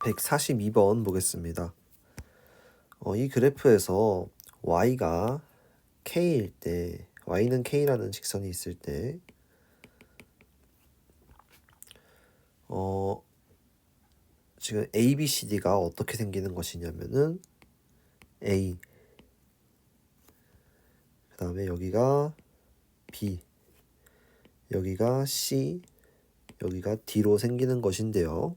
142번 보겠습니다. 어, 이 그래프에서 y가 k일 때, y는 k라는 직선이 있을 때, 어, 지금 a, b, c, d가 어떻게 생기는 것이냐면은 a, 그 다음에 여기가 b, 여기가 c, 여기가 d로 생기는 것인데요.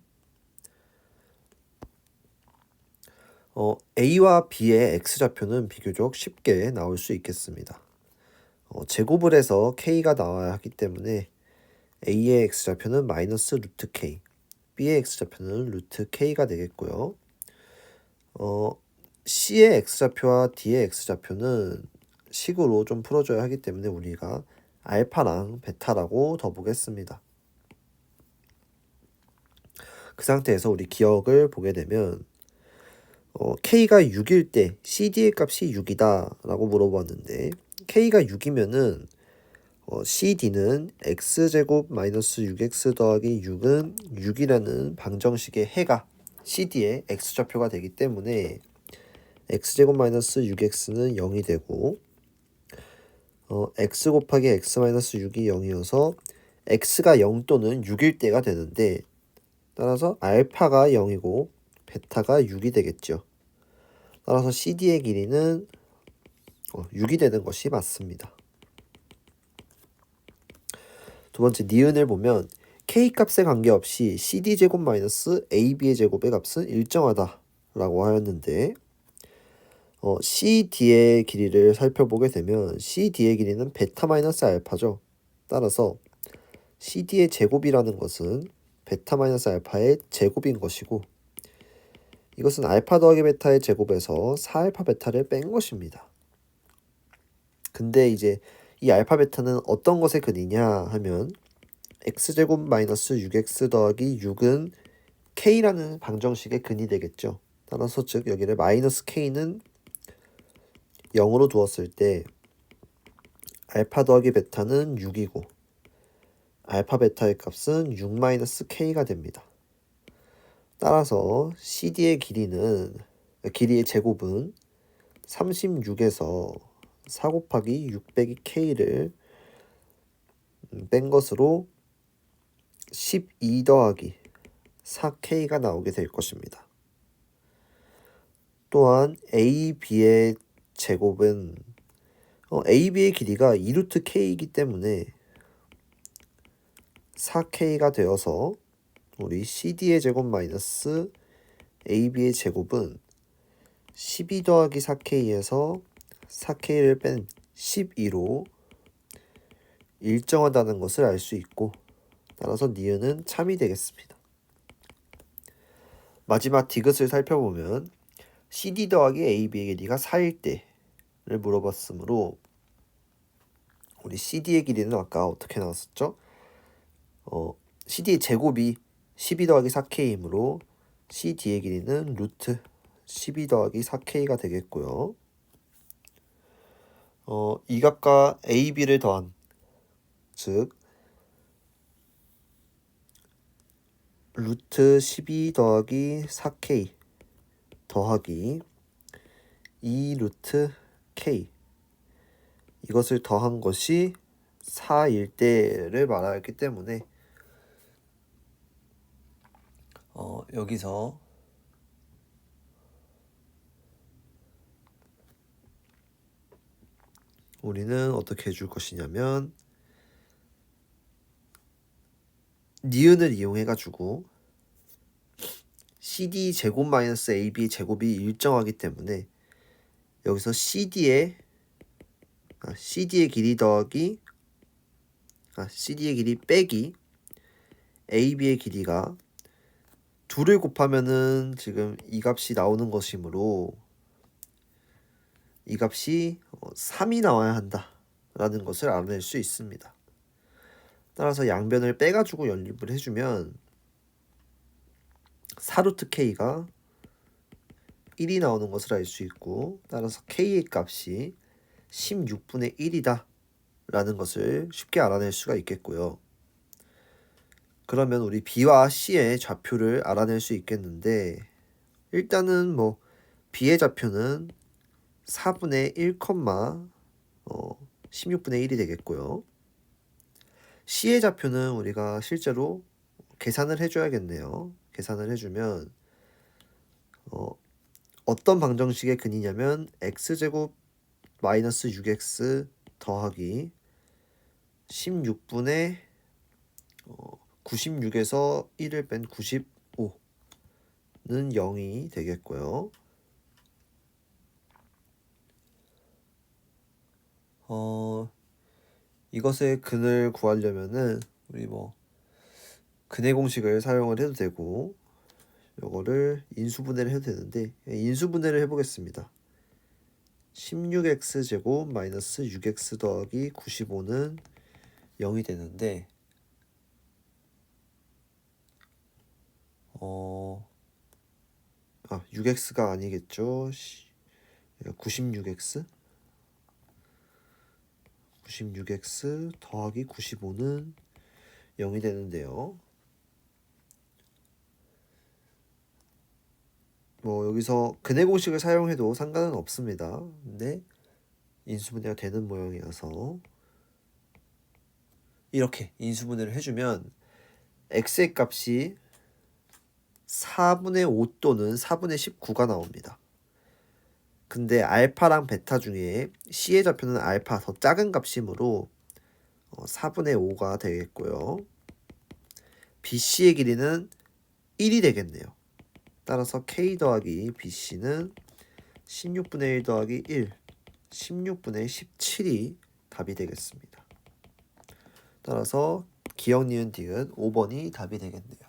어, A와 B의 X좌표는 비교적 쉽게 나올 수 있겠습니다. 어, 제곱을 해서 K가 나와야 하기 때문에 A의 X좌표는 마이너스 루트 K, B의 X좌표는 루트 K가 되겠고요. 어, C의 X좌표와 D의 X좌표는 식으로 좀 풀어줘야 하기 때문에 우리가 알파랑 베타라고 더 보겠습니다. 그 상태에서 우리 기억을 보게 되면 어, K가 6일 때 CD의 값이 6이다 라고 물어봤는데 K가 6이면은 어, CD는 X제곱 마이너스 6X 더하기 6은 6이라는 방정식의 해가 CD의 X좌표가 되기 때문에 X제곱 마이너스 6X는 0이 되고 어, X 곱하기 X 마이너스 6이 0이어서 X가 0 또는 6일 때가 되는데 따라서 알파가 0이고 베타가 6이 되겠죠. 따라서 CD의 길이는 6이 되는 것이 맞습니다. 두 번째 니은을 보면 K 값에 관계없이 CD 제곱 마이너스 AB의 제곱의 값은 일정하다라고 하였는데 어, CD의 길이를 살펴보게 되면 CD의 길이는 베타 마이너스 알파죠. 따라서 CD의 제곱이라는 것은 베타 마이너스 알파의 제곱인 것이고 이것은 알파 더하기 베타의 제곱에서 4알파 베타를 뺀 것입니다. 근데 이제 이 알파 베타는 어떤 것의 근이냐 하면 x제곱 마이너스 6x 더하기 6은 k라는 방정식의 근이 되겠죠. 따라서 즉 여기를 마이너스 k는 0으로 두었을 때 알파 더하기 베타는 6이고 알파 베타의 값은 6 마이너스 k가 됩니다. 따라서 CD의 길이는 길이의 제곱은 36에서 4 곱하기 6 빼기 K를 뺀 것으로 12 더하기 4K가 나오게 될 것입니다. 또한 AB의 제곱은 어, AB의 길이가 2루트 K이기 때문에 4K가 되어서 우리 CD의 제곱 마이너스 AB의 제곱은 12 더하기 4K에서 4K를 뺀 12로 일정하다는 것을 알 수 있고 따라서 니은은 참이 되겠습니다. 마지막 디귿을 살펴보면 CD 더하기 AB의 길이가 4일 때를 물어봤으므로 우리 CD의 길이는 아까 어떻게 나왔었죠? 어, CD의 제곱이 12 더하기 4K이므로 CD의 길이는 루트 12 더하기 4K가 되겠고요. 어, 이 값과 AB를 더한 즉 루트 12 더하기 4K 더하기 2 루트 K 이것을 더한 것이 4일 때를 말하였기 때문에 어, 여기서 우리는 어떻게 해줄 것이냐면 니은을 이용해 가지고 CD 제곱 마이너스 AB 제곱이 일정하기 때문에 여기서 CD의 아, CD의 길이 더하기 아, CD의 길이 빼기 AB의 길이가 둘을 곱하면은 지금 이 값이 나오는 것이므로 이 값이 3이 어, 나와야 한다라는 것을 알아낼 수 있습니다. 따라서 양변을 빼가지고 연립을 해주면 4루트 k가 1이 나오는 것을 알 수 있고 따라서 k의 값이 16분의 1이다 라는 것을 쉽게 알아낼 수가 있겠고요. 그러면 우리 B와 C의 좌표를 알아낼 수 있겠는데 일단은 뭐 B의 좌표는 4분의 1, 어, 16분의 1이 되겠고요. C의 좌표는 우리가 실제로 계산을 해줘야겠네요. 계산을 해주면 어, 어떤 방정식의 근이냐면 x제곱 마이너스 6x 더하기 16분의 어, 96에서 1을 뺀 95는 0이 되겠고요. 어, 이것의 근을 구하려면은 우리 뭐 근의 공식을 사용을 해도 되고 요거를 인수분해를 해도 되는데 예, 인수분해를 해보겠습니다. 16x 제곱 마이너스 6x 더하기 95는 0이 되는데 어, 아 6x가 아니겠죠? 96x 96x 더하기 95는 0이 되는데요. 뭐 여기서 근의 공식을 사용해도 상관은 없습니다. 근데 인수분해가 되는 모양이어서 이렇게 인수분해를 해주면 x의 값이 4분의 5 또는 4분의 19가 나옵니다. 근데 알파랑 베타 중에 C의 좌표는 알파 더 작은 값이므로 4분의 5가 되겠고요. BC의 길이는 1이 되겠네요. 따라서 K 더하기 BC는 16분의 1 더하기 1, 16분의 17이 답이 되겠습니다. 따라서 기억 니은 디귿 5번이 답이 되겠네요.